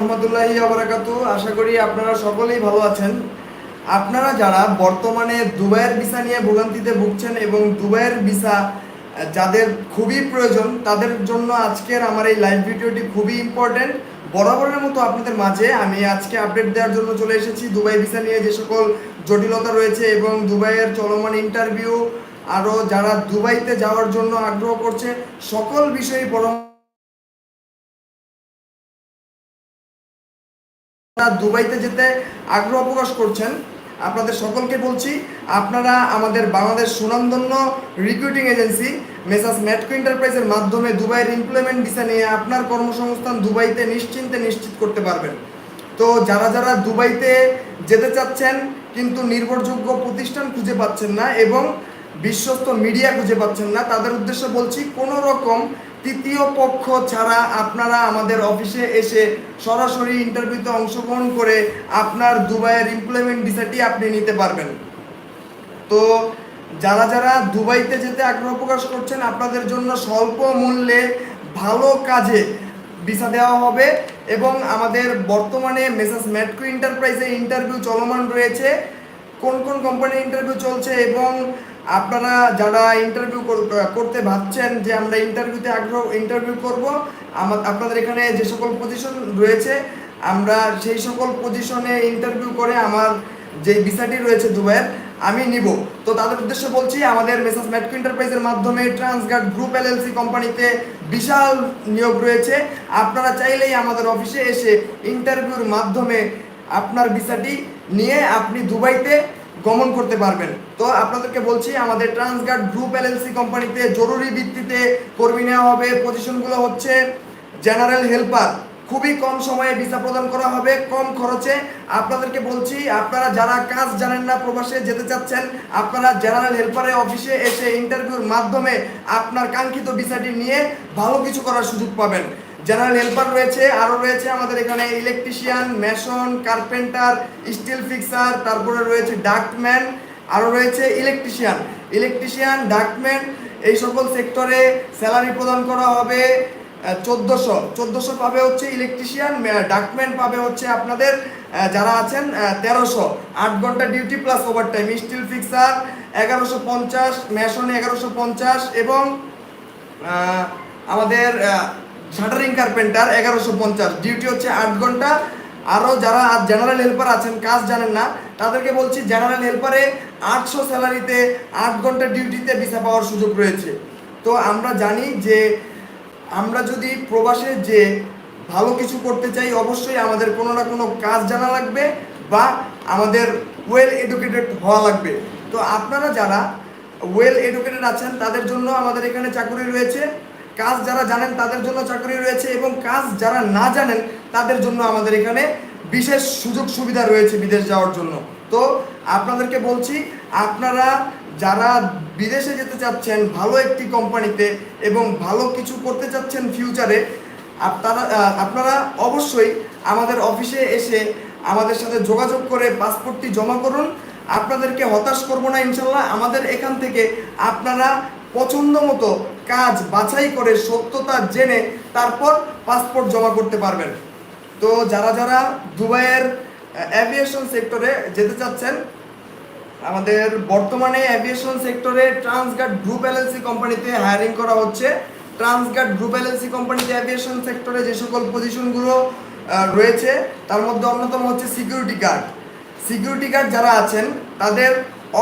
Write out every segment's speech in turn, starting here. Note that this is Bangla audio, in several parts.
রহমতুল্লাহি আবরাকাত আশা করি আপনারা সকলেই ভালো আছেন। আপনারা যারা বর্তমানে দুবাইয়ের ভিসা নিয়ে ভোগান্তিতে ভুগছেন এবং দুবাইয়ের ভিসা যাদের খুবই প্রয়োজন, তাদের জন্য আজকের আমার এই লাইভ ভিডিওটি খুবই ইম্পর্ট্যান্ট বরাবরের মতো আপনাদের মাঝে আমি আজকে আপডেট দেওয়ার জন্য চলে এসেছি। দুবাই ভিসা নিয়ে যে সকল জটিলতা রয়েছে এবং দুবাইয়ের চলমান ইন্টারভিউ আরও যারা দুবাইতে যাওয়ার জন্য আগ্রহ করছে, সকল বিষয়ে পরামর্শ যারা দুবাইতে যেতে আগ্রহ প্রকাশ করছেন, আপনাদের সকলকে বলছি, আপনারা আমাদের বাংলাদেশ সুনামধন্য রিক্রুটিং এজেন্সি মেসাস ম্যাটকো এন্টারপ্রাইজের মাধ্যমে দুবাইয়ের এমপ্লয়মেন্ট ভিসা নিয়ে আপনার কর্মসংস্থান দুবাইতে নিশ্চিন্তে নিশ্চিত করতে পারবেন। তো যারা যারা দুবাইতে যেতে চাচ্ছেন, কিন্তু নির্ভরযোগ্য প্রতিষ্ঠান খুঁজে পাচ্ছেন না এবং বিশ্বস্ত মিডিয়া খুঁজে পাচ্ছেন না, তাদের উদ্দেশ্যে বলছি কোনো রকম তৃতীয় পক্ষ ছাড়া আপনারা আমাদের অফিসে এসে সরাসরি ইন্টারভিউতে অংশগ্রহণ করে আপনার দুবাইয়ের এমপ্লয়মেন্ট ভিসাটি আপনি নিতে পারবেন। তো যারা যারা দুবাইতে যেতে আগ্রহ প্রকাশ করছেন, আপনাদের জন্য স্বল্প মূল্যে ভালো কাজে ভিসা দেওয়া হবে এবং আমাদের বর্তমানে মেসাস ম্যাটকো এন্টারপ্রাইজে ইন্টারভিউ চলমান রয়েছে। কোন কোন কোম্পানির ইন্টারভিউ চলছে এবং আপনারা যারা ইন্টারভিউ করতে ভাবছেন যে আমরা ইন্টারভিউতে আগ্রহ ইন্টারভিউ করব আমার আপনাদের এখানে যে সকল পজিশন রয়েছে, আমরা সেই সকল পজিশনে ইন্টারভিউ করে আমার যে ভিসাটি রয়েছে দুবাইয়ের, আমি নিব। তো তাদের উদ্দেশ্যে বলছি, আমাদের মেসাস ম্যাটকো এন্টারপ্রাইজের মাধ্যমে ট্রান্সগার্ড গ্রুপ এলএলসি কোম্পানিতে বিশাল নিয়োগ রয়েছে। আপনারা চাইলেই আমাদের অফিসে এসে ইন্টারভিউর মাধ্যমে আপনার ভিসাটি নিয়ে আপনি দুবাইতে গমন করতে পারবেন। তো আপনাদেরকে বলছি, আমাদের ট্রান্সগার্ড গ্রুপ এলএলসি কোম্পানিতে জরুরি ভিত্তিতে কর্মী নেওয়া হবে। পজিশনগুলো হচ্ছে জেনারেল হেল্পার খুবই কম সময়ে ভিসা প্রদান করা হবে, কম খরচে। আপনাদেরকে বলছি, আপনারা যারা কাজ জানেন না, প্রবাসে যেতে চাচ্ছেন, আপনারা জেনারেল হেল্পারের অফিসে এসে ইন্টারভিউর মাধ্যমে আপনার কাঙ্ক্ষিত ভিসাটি নিয়ে ভালো কিছু করার সুযোগ পাবেন। জেনারেল হেল্পার রয়েছে, আরও রয়েছে আমাদের এখানে electrician mason carpenter steel fixer তারপরে রয়েছে ডাক্টম্যান আরও রয়েছে ইলেকট্রিশিয়ান ইলেকট্রিশিয়ান ডাক্টম্যান এই সকল সেক্টরে স্যালারি প্রদান করা হবে চোদ্দোশো। চোদ্দোশো পাবে হচ্ছে ইলেকট্রিশিয়ান ডাক্টম্যান পাবে হচ্ছে আপনাদের যারা আছেন তেরোশো। আট ঘণ্টা duty plus overtime steel fixer এগারোশো পঞ্চাশ মেশনে এগারোশো পঞ্চাশ এবং আমাদের শাটারিং কার্পেন্টার, এগারোশো পঞ্চাশ। ডিউটি হচ্ছে আট ঘণ্টা। আরও যারা জেনারেল হেল্পার আছেন, কাজ জানেন না, তাদেরকে বলছি জেনারেল হেল্পারে আটশো স্যালারিতে আট ঘণ্টা ডিউটিতে ভিসা পাওয়ার সুযোগ রয়েছে। তো আমরা জানি যে আমরা যদি প্রবাসে যে ভালো কিছু করতে চাই, অবশ্যই আমাদের কোনো না কোনো কাজ জানা লাগবে বা আমাদের ওয়েল এডুকেটেড হওয়া লাগবে। তো আপনারা যারা ওয়েল এডুকেটেড আছেন, তাদের জন্য আমাদের এখানে চাকরি রয়েছে। কাজ যারা জানেন তাদের জন্য চাকরি রয়েছে এবং কাজ যারা না জানেন তাদের জন্য আমাদের এখানে বিশেষ সুযোগ সুবিধা রয়েছে বিদেশ যাওয়ার জন্য। তো আপনাদেরকে বলছি, আপনারা যারা বিদেশে যেতে চাচ্ছেন, ভালো একটি কোম্পানিতে এবং ভালো কিছু করতে চাচ্ছেন ফিউচারে আপনারা আপনারা অবশ্যই আমাদের অফিসে এসে আমাদের সাথে যোগাযোগ করে পাসপোর্টটি জমা করুন। আপনাদেরকে হতাশ করব না ইনশাল্লাহ। আমাদের এখান থেকে আপনারা পছন্দ মতো কাজ বাছাই করে সত্যতা জেনে তারপর পাসপোর্ট জমা করতে পারবেন। তো যারা যারা দুবাইয়ের অ্যাভিয়েশন সেক্টরে যেতে চাচ্ছেন, আমাদের বর্তমানে অ্যাভিয়েশন সেক্টরে ট্রান্সগার্ড গ্রুপ এলএলসি কোম্পানিতে হায়ারিং করা হচ্ছে। ট্রান্সগার্ড গ্রুপ এলএলসি কোম্পানিতে অ্যাভিয়েশন সেক্টরে যে সকল পজিশনগুলো রয়েছে, তার মধ্যে অন্যতম হচ্ছে সিকিউরিটি গার্ড সিকিউরিটি গার্ড যারা আছেন, তাদের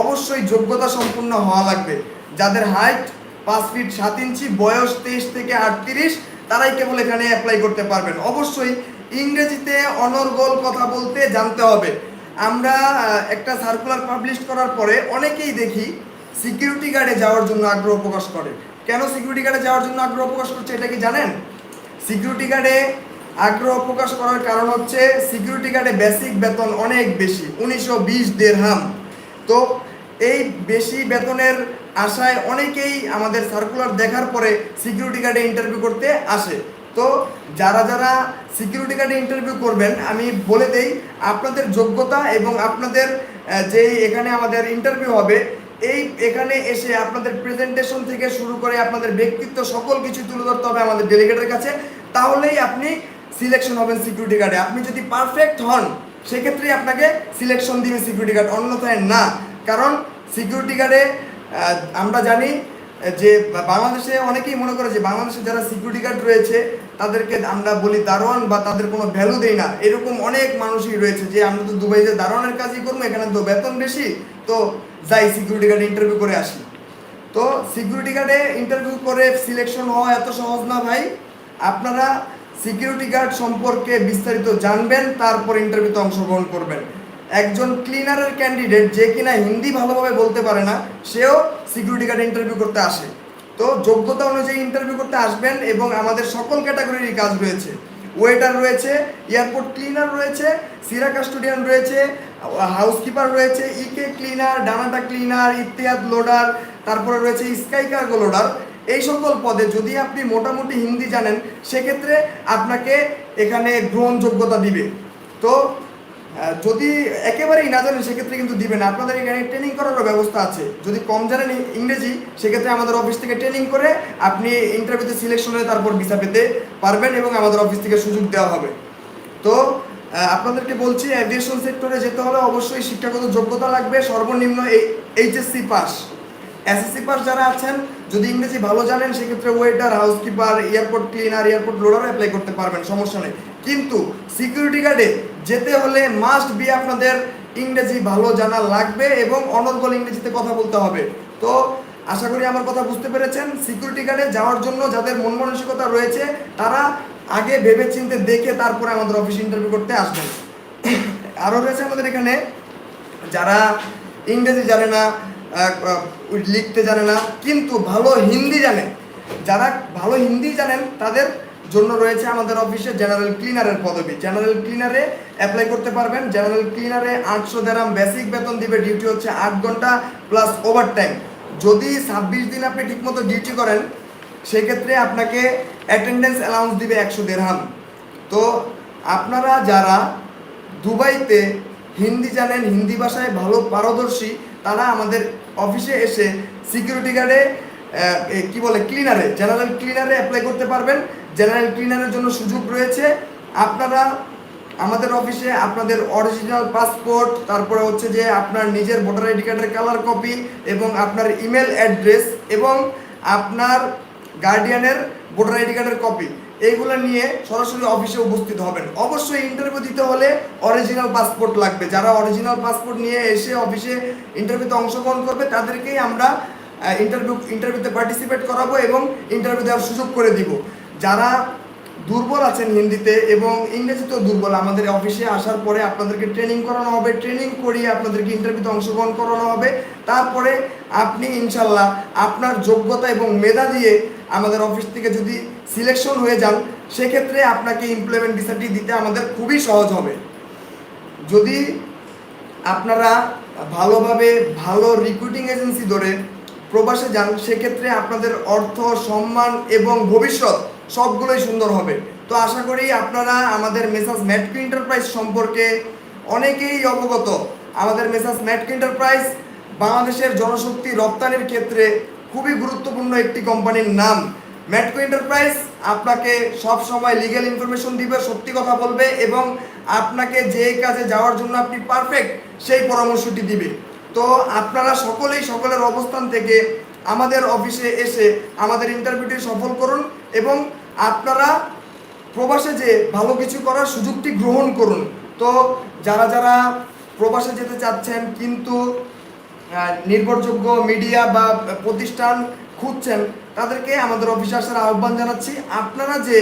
অবশ্যই যোগ্যতা সম্পূর্ণ হওয়া লাগবে। যাদের হাইট পাঁচ ফিট সাত ইঞ্চি, বয়স তেইশ থেকে আটত্রিশ। তারাই কেবল এখানে অ্যাপ্লাই করতে পারবেন। অবশ্যই ইংরেজিতে অনর্গল কথা বলতে জানতে হবে। আমরা একটা সার্কুলার পাবলিশ করার পরে অনেকেই দেখি সিকিউরিটি গার্ডে যাওয়ার জন্য আগ্রহ প্রকাশ করে। কেন সিকিউরিটি গার্ডে যাওয়ার জন্য আগ্রহ প্রকাশ করছে, এটা কি জানেন? সিকিউরিটি গার্ডে আগ্রহ প্রকাশ করার কারণ হচ্ছে সিকিউরিটি গার্ডে বেসিক বেতন অনেক বেশি, উনিশশো বিশ দেড়হাম তো এই বেশি বেতনের আশায় অনেকেই আমাদের সার্কুলার দেখার পরে সিকিউরিটি গার্ডে ইন্টারভিউ করতে আসে। তো যারা যারা সিকিউরিটি গার্ডে ইন্টারভিউ করবেন, আমি বলে দেই, আপনাদের যোগ্যতা এবং আপনাদের যেই এখানে আমাদের ইন্টারভিউ হবে, এই এখানে এসে আপনাদের প্রেজেন্টেশন থেকে শুরু করে আপনাদের ব্যক্তিত্ব সকল কিছু তুলে ধরতে হবে আমাদের ডেলিগেটের কাছে। তাহলেই আপনি সিলেকশন হবেন সিকিউরিটি গার্ডে আপনি যদি পারফেক্ট হন, সেক্ষেত্রেই আপনাকে সিলেকশন দিবে সিকিউরিটি গার্ড অন্যথায় না। কারণ সিকিউরিটি গার্ডে আমরা জানি যে বাংলাদেশে অনেকেই মনে করে যে বাংলাদেশে যারা সিকিউরিটি গার্ড রয়েছে, তাদেরকে আমরা বলি দারোয়ান বা তাদের কোনো ভ্যালু দেই না। এরকম অনেক মানুষই রয়েছে যে আমরা তো দুবাইতে দারোয়ানের কাজই করব, এখানে তো বেতন বেশি, তো যাই সিকিউরিটি গার্ডে ইন্টারভিউ করে আসি। তো সিকিউরিটি গার্ডে ইন্টারভিউ করে সিলেকশন হওয়া এত সহজ না ভাই। আপনারা সিকিউরিটি গার্ড সম্পর্কে বিস্তারিত জানবেন, তারপর ইন্টারভিউতে অংশগ্রহণ করবেন। একজন ক্লিনারের ক্যান্ডিডেট যে কিনা হিন্দি ভালোভাবে বলতে পারে না, সেও সিকিউরিটি গার্ড ইন্টারভিউ করতে আসে। তো যোগ্যতা অনুযায়ী ইন্টারভিউ করতে আসবেন এবং আমাদের সকল ক্যাটাগরির কাজ রয়েছে। ওয়েটার রয়েছে এয়ারপোর্ট ক্লিনার রয়েছে সিরা কাস্টোডিয়ান রয়েছে হাউসকিপার রয়েছে ইকে cleaner dnata cleaner Etihad loader তারপরে রয়েছে স্কাই কার্গো লোডার এই সকল পদে যদি আপনি মোটামুটি হিন্দি জানেন, সেক্ষেত্রে আপনাকে এখানে গ্রহণযোগ্যতা দিবে। তো যদি একেবারেই না জানেন, সেক্ষেত্রে কিন্তু দিবে না। আপনাদের এখানে ট্রেনিং করারও ব্যবস্থা আছে। যদি কম জানেন ইংরেজি, সেক্ষেত্রে আমাদের অফিস থেকে ট্রেনিং করে আপনি ইন্টারভিউতে সিলেকশন হয়ে তারপর ভিসা পেতে পারবেন এবং আমাদের অফিস থেকে সুযোগ দেওয়া হবে। তো আপনাদেরকে বলছি অ্যাভিয়েশন সেক্টরে যেতে হলে অবশ্যই শিক্ষাগত যোগ্যতা লাগবে। সর্বনিম্ন এইচএসসি পাস এসএসসি পাস যারা আছেন, যদি ইংরেজি ভালো জানেন, সেক্ষেত্রে waiter housekeeper airport cleaner airport loader apply করতে পারবেন, সমস্যা নেই। কিন্তু সিকিউরিটি গার্ডে যেতে হলে মাস্ট বি আপনাদের ইংরেজি ভালো জানা লাগবে এবং অনর্গল ইংরেজিতে কথা বলতে হবে। তো আশা করি আমার কথা বুঝতে পেরেছেন। সিকিউরিটি গার্ডে যাওয়ার জন্য যাদের মন মানসিকতা রয়েছে, তারা আগে ভেবে চিন্তে দেখে তারপরে আমাদের অফিসে ইন্টারভিউ করতে আসবেন। আরও রয়েছে আমাদের এখানে, যারা ইংরেজি জানে না লিখতে জানে না, কিন্তু ভালো হিন্দি জানে, যারা ভালো হিন্দি জানেন, তাদের জন্য রয়েছে আমাদের অফিসে জেনারেল ক্লিনারের পদবি। জেনারেল ক্লিনারে অ্যাপ্লাই করতে পারবেন। জেনারেল ক্লিনারে আটশো দেরাম বেসিক বেতন দিবে। ডিউটি হচ্ছে আট ঘণ্টা প্লাস ওভার টাইম যদি ছাব্বিশ দিন আপনি ঠিকমতো ডিউটি করেন, সেক্ষেত্রে আপনাকে অ্যাটেন্ডেন্স অ্যালাউন্স দিবে একশো দেড়হাম তো আপনারা যারা দুবাইতে হিন্দি জানেন, হিন্দি ভাষায় ভালো পারদর্শী, তারা আমাদের অফিসে এসে সিকিউরিটি গার্ডে কি বলে ক্লিনারে জেনারেল ক্লিনারে অ্যাপ্লাই করতে পারবেন। জেনারেল ক্লিনারের জন্য সুযোগ রয়েছে। আপনারা আমাদের অফিসে আপনাদের অরিজিনাল পাসপোর্ট তারপরে হচ্ছে যে আপনার নিজের ভোটার আইডি কার্ডের কালার কপি এবং আপনার ইমেল অ্যাড্রেস এবং আপনার গার্ডিয়ানের ভোটার আইডি কার্ডের কপি এইগুলো নিয়ে সরাসরি অফিসে উপস্থিত হবেন। অবশ্যই ইন্টারভিউ দিতে হলে অরিজিনাল পাসপোর্ট লাগবে। যারা অরিজিনাল পাসপোর্ট নিয়ে এসে অফিসে ইন্টারভিউতে অংশগ্রহণ করবে, তাদেরকেই আমরা ইন্টারভিউ ইন্টারভিউতে পার্টিসিপেট করাবো এবং ইন্টারভিউ দেওয়ার সুযোগ করে দিব। যারা দুর্বল আছেন হিন্দিতে এবং ইংরেজিতেও দুর্বল, আমাদের অফিসে আসার পরে আপনাদেরকে ট্রেনিং করানো হবে ট্রেনিং করিয়ে আপনাদেরকে ইন্টারভিউতে অংশগ্রহণ করানো হবে। তারপরে আপনি ইনশাল্লাহ আপনার যোগ্যতা এবং মেধা দিয়ে আমাদের অফিস থেকে যদি সিলেকশন হয়ে যান, সেক্ষেত্রে আপনাকে ইমপ্লয়মেন্ট ভিসাটি দিতে আমাদের খুবই সহজ হবে। যদি আপনারা ভালোভাবে ভালো রিক্রুটিং এজেন্সি ধরে প্রবাসে যান, সেক্ষেত্রে আপনাদের অর্থ, সম্মান এবং ভবিষ্যৎ সবগুলোই সুন্দর হবে। তো আশা করি আপনারা আমাদের মেসাজ ম্যাটকো এন্টারপ্রাইজ সম্পর্কে অনেকেই অবগত। আমাদের মেসাজ ম্যাটকো এন্টারপ্রাইজ বাংলাদেশের জনশক্তি রপ্তানির ক্ষেত্রে খুবই গুরুত্বপূর্ণ একটি কোম্পানির নাম। ম্যাটকো এন্টারপ্রাইজ আপনাকে সব সময় লিগ্যাল ইনফরমেশন দিবে, সত্যি কথা বলবে এবং আপনাকে যে কাজে যাওয়ার জন্য আপনি পারফেক্ট সেই পরামর্শটি দিবে। তো আপনারা সকলেই সকলের অবস্থান থেকে আমাদের অফিসে এসে আমাদের ইন্টারভিউটি সফল করুন এবং আপনারা প্রবাসে যে ভালো কিছু করার সুযোগটি গ্রহণ করুন। তো যারা যারা প্রবাসে যেতে চাচ্ছেন কিন্তু নির্ভরযোগ্য মিডিয়া বা প্রতিষ্ঠান খুঁজছেন, তাদেরকে আমাদের অফিসে আসার আহ্বান জানাচ্ছি। আপনারা যে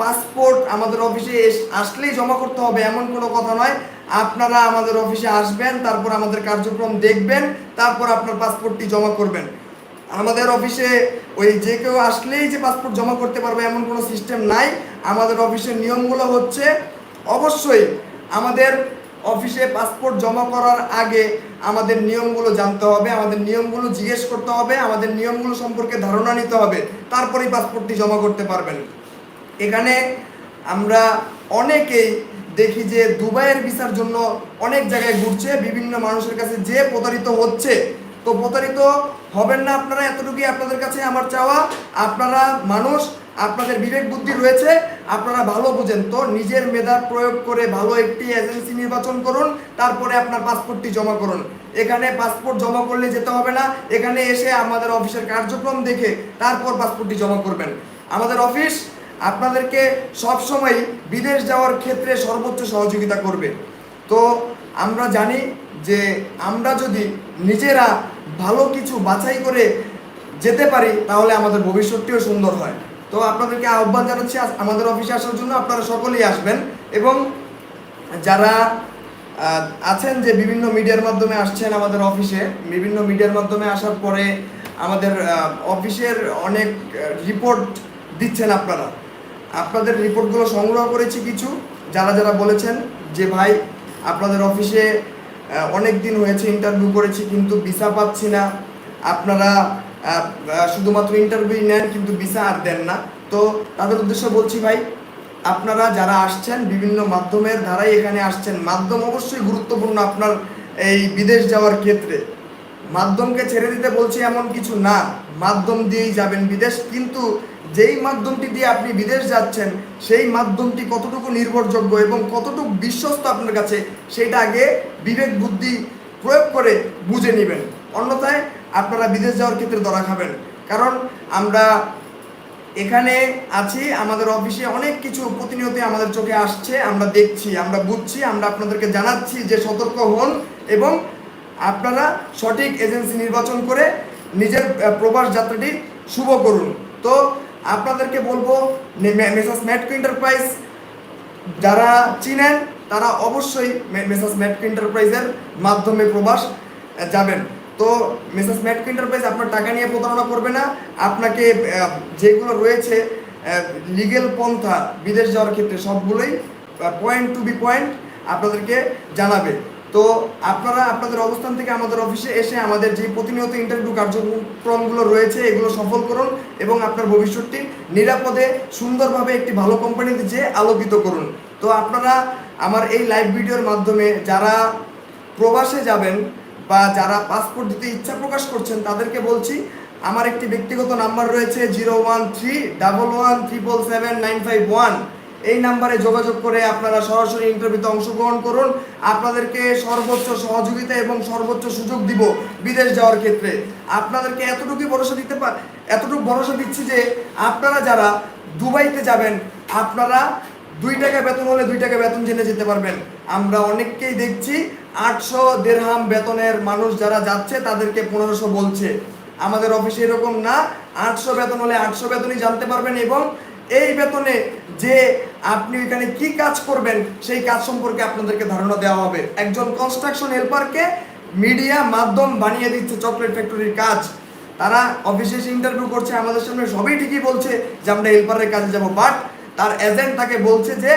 পাসপোর্ট আমাদের অফিসে আসলেই জমা করতে হবে এমন কোনো কথা নয়। আপনারা আমাদের অফিসে আসবেন, তারপর আমাদের কার্যক্রম দেখবেন, তারপর আপনার পাসপোর্টটি জমা করবেন। আমাদের অফিসে ওই যে কেউ আসলেই যে পাসপোর্ট জমা করতে পারবে এমন কোনো সিস্টেম নাই। আমাদের অফিসের নিয়মগুলো হচ্ছে, অবশ্যই আমাদের অফিসে পাসপোর্ট জমা করার আগে আমাদের নিয়মগুলো জানতে হবে, আমাদের নিয়মগুলো জিজ্ঞেস করতে হবে, আমাদের নিয়মগুলো সম্পর্কে ধারণা নিতে হবে, তারপরেই পাসপোর্টটি জমা করতে পারবেন। এখানে আমরা অনেকেই দেখি যে দুবাইয়ের ভিসার জন্য অনেক জায়গায় ঘুরছে, বিভিন্ন মানুষের কাছে যে প্রতারিত হচ্ছে। তো প্রতারিত হবেন না আপনারা, এতটুকুই আপনাদের কাছে আমার চাওয়া। আপনারা মানুষ, আপনাদের বিবেক বুদ্ধি রয়েছে, আপনারা ভালো বুঝেন। তো নিজের মেধা প্রয়োগ করে ভালো একটি এজেন্সি নির্বাচন করুন, তারপরে আপনার পাসপোর্টটি জমা করুন। এখানে পাসপোর্ট জমা করলে যেতে হবে না, এখানে এসে আমাদের অফিসের কার্যক্রম দেখে তারপর পাসপোর্টটি জমা করবেন। আমাদের অফিস আপনাদেরকে সবসময় বিদেশ যাওয়ার ক্ষেত্রে সর্বোচ্চ সহযোগিতা করবে। তো আমরা জানি যে আমরা যদি নিজেরা ভালো কিছু বাছাই করে যেতে পারি, তাহলে আমাদের ভবিষ্যৎটিও সুন্দর হয়। তো আপনাদেরকে আহ্বান জানাচ্ছি আমাদের অফিসে আসার জন্য আপনারা সকলেই আসবেন এবং যারা আছেন যে বিভিন্ন মিডিয়ার মাধ্যমে আসছেন আমাদের অফিসে, বিভিন্ন মিডিয়ার মাধ্যমে আসার পরে আমাদের অফিসের অনেক রিপোর্ট দিচ্ছেন আপনারা। আপনাদের রিপোর্টগুলো সংগ্রহ করেছি কিছু, যারা যারা বলেছেন যে ভাই আপনাদের অফিসে অনেক দিন হয়েছে ইন্টারভিউ করেছি কিন্তু ভিসা পাচ্ছি না। আপনারা শুধুমাত্র ইন্টারভিউ নেন কিন্তু ভিসা আর দেন না। তো তাদের উদ্দেশ্যে বলছি ভাই, আপনারা যারা আসছেন বিভিন্ন মাধ্যমের ধারাই এখানে আসছেন, মাধ্যম অবশ্যই গুরুত্বপূর্ণ আপনার এই বিদেশ যাওয়ার ক্ষেত্রে। মাধ্যমকে ছেড়ে দিতে বলছি এমন কিছু না। মাধ্যম দিয়েই যাবেন বিদেশ, কিন্তু যেই মাধ্যমটি দিয়ে আপনি বিদেশ যাচ্ছেন, সেই মাধ্যমটি কতটুকু নির্ভরযোগ্য এবং কতটুকু বিশ্বস্ত আপনার কাছে, সেটা আগে বিবেক বুদ্ধি প্রয়োগ করে বুঝে নেবেন। অন্যথায় আপনারা বিদেশ যাওয়ার ক্ষেত্রে ধরা খাবেন। কারণ আমরা এখানে আছি, আমাদের অফিসে অনেক কিছু প্রতিনিয়ত আমাদের চোখে আসছে, আমরা দেখছি, আমরা বুঝছি, আমরা আপনাদেরকে জানাচ্ছি যে সতর্ক হন এবং আপনারা সঠিক এজেন্সি নির্বাচন করে নিজের প্রবাস যাত্রাটি শুভ করুন। তো আপনাদেরকে বলব মেসাস ম্যাটকো এন্টারপ্রাইজ। যারা চিনেন, তারা অবশ্যই মেসাস ম্যাটকো এন্টারপ্রাইজের মাধ্যমে প্রবাস যাবেন। তো মেসাস ম্যাটকো এন্টারপ্রাইজ আপনার টাকা নিয়ে প্রতারণা করবে না। আপনাকে যেগুলো রয়েছে লিগেল পন্থা, বিদেশ যাওয়ার ক্ষেত্রে সবগুলোই পয়েন্ট টু বি পয়েন্ট আপনাদেরকে জানাবে। তো আপনারা আপনাদের অবস্থান থেকে আমাদের অফিসে এসে আমাদের যে প্রতিনিয়ত ইন্টারভিউ কার্যক্রমগুলো রয়েছে, এগুলো সফল করুন এবং আপনার ভবিষ্যৎটি নিরাপদে, সুন্দরভাবে একটি ভালো কোম্পানিতে যেয়ে আলোকিত করুন। তো আপনারা আমার এই লাইভ ভিডিওর মাধ্যমে যারা প্রবাসে যাবেন বা যারা পাসপোর্ট দিতে ইচ্ছা প্রকাশ করছেন, তাদেরকে বলছি, আমার একটি ব্যক্তিগত নাম্বার রয়েছে zero one three double one triple seven nine five one এই নাম্বারে যোগাযোগ করে আপনারা সরাসরি ইন্টারভিউতে অংশগ্রহণ করুন। আপনাদেরকে সর্বোচ্চ সহযোগিতা এবং সর্বোচ্চ সুযোগ দিব বিদেশ যাওয়ার ক্ষেত্রে। আপনাদেরকে এতটুকুই ভরসা দিতে পার এতটুকু ভরসা দিচ্ছি যে আপনারা যারা দুবাইতে যাবেন, আপনারা দুই টাকা বেতন হলে দুই টাকা বেতন জেনে যেতে পারবেন। আমরা অনেককেই দেখছি, আটশো দেড়হাম বেতনের মানুষ যারা যাচ্ছে, তাদেরকে পনেরোশো বলছে। আমাদের অফিসে এরকম না, আটশো বেতন হলে আটশো বেতনই জানতে পারবেন এবং এই বেতনে যে আপনি এখানে কি কাজ করবেন, সেই কাজ সম্পর্কে আপনাদেরকে ধারণা দেওয়া হবে। একজন কনস্ট্রাকশন হেল্পারকে মিডিয়া মাধ্যম বানিয়ে দিচ্ছে চকলেট ফ্যাক্টরির কাজ। তারা অফিসে ইন্টারভিউ করছে, আমাদের সামনে সবই ঠিকই বলছে যে আমরা হেল্পারের কাজে যাব। বাট তার এজেন্ট তাকে বলছে যে,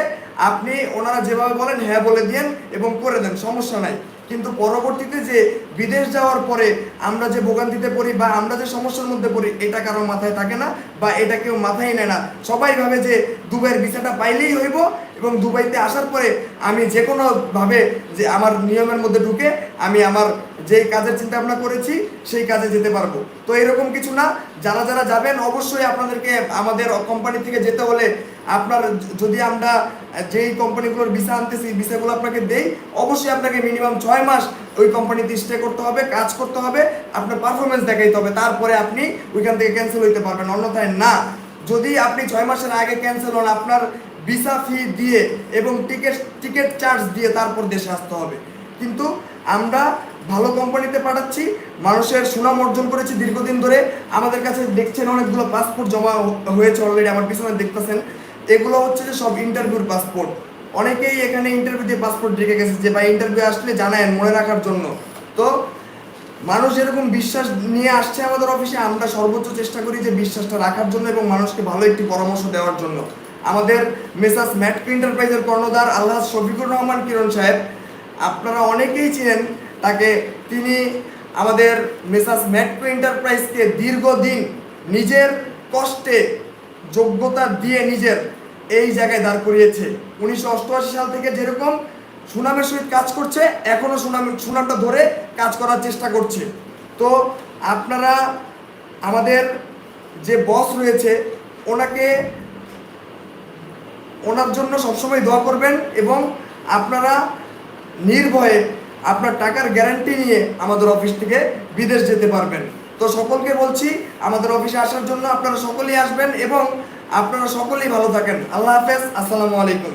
আপনি ওনারা যেভাবে বলেন হ্যাঁ বলে দিন এবং করে দেন, সমস্যা নাই। কিন্তু পরবর্তীতে যে বিদেশ যাওয়ার পরে আমরা যে ভোগান্তিতে পড়ি বা আমরা যে সমস্যার মধ্যে পড়ি, এটা কারও মাথায় থাকে না বা এটা কেউ মাথায় নেয় না। সবাই ভাবে যে দুবাইয়ের ভিসাটা পাইলেই হইব এবং দুবাইতে আসার পরে আমি যে কোনোভাবে যে আমার নিয়মের মধ্যে ঢুকে আমি আমার যেই কাজের চিন্তা ভাবনা করেছি, সেই কাজে যেতে পারব। তো এরকম কিছু না, যারা যারা যাবেন অবশ্যই আপনাদেরকে আমাদের কোম্পানি থেকে যেতে হলে আপনার যদি আমরা যেই কোম্পানিগুলোর ভিসা আনতেছি ভিসাগুলো আপনাকে দেই, অবশ্যই আপনাকে মিনিমাম ছয় মাস ওই কোম্পানিতে স্টে করতে হবে, কাজ করতে হবে, আপনার পারফরমেন্স দেখাইতে হবে। তারপরে আপনি ওইখান থেকে ক্যান্সেল হইতে পারবেন। অন্যথায় না, যদি আপনি ছয় মাসের আগে ক্যান্সেল হন, আপনার ভিসা ফি দিয়ে এবং টিকিট টিকিট চার্জ দিয়ে তারপর দেশে আসতে হবে। কিন্তু আমরা ভালো কোম্পানিতে পাঠাচ্ছি, মানুষের সুনাম অর্জন করেছি দীর্ঘদিন ধরে। আমাদের কাছে দেখছেন অনেকগুলো পাসপোর্ট জমা হয়েছে অলরেডি আমার পিছনে দেখতেছেন। এগুলো হচ্ছে যে সব ইন্টারভিউর পাসপোর্ট অনেকেই এখানে ইন্টারভিউ দিয়ে পাসপোর্ট রেখে গেছে যে বা ইন্টারভিউ আসলে জানায়েন, মনে রাখার জন্য। তো মানুষ এরকম বিশ্বাস নিয়ে আসছে আমাদের অফিসে আমরা সর্বোচ্চ চেষ্টা করি যে বিশ্বাসটা রাখার জন্য এবং মানুষকে ভালো একটি পরামর্শ দেওয়ার জন্য। আমাদের মেসাস ম্যাটকো এন্টারপ্রাইজের কর্ণধার আল্লাহ শফিকুর রহমান কিরণ সাহেব, আপনারা অনেকেই চিনেন তাকে। তিনি আমাদের মেসাস ম্যাটকো এন্টারপ্রাইজকে দীর্ঘদিন নিজের কষ্টে, যোগ্যতা দিয়ে নিজের এই জায়গায় দাঁড় করিয়েছে। উনিশশো অষ্টআশি সাল থেকে যেরকম সুনামের সহিত কাজ করছে এখনও সুনাম, সুনামটা ধরে কাজ করার চেষ্টা করছে। তো আপনারা আমাদের যে বস রয়েছে, ওনাকে ওনার জন্য সবসময় দোয়া করবেন এবং আপনারা নির্ভয়ে আপনার টাকার গ্যারান্টি নিয়ে আমাদের অফিস থেকে বিদেশ যেতে পারবেন। তো সকলকে বলছি, আমাদের অফিসে আসার জন্য আপনারা সকলেই আসবেন এবং আপনারা সকলেই ভালো থাকেন। আল্লাহ হাফেজ, আসসালামু আলাইকুম।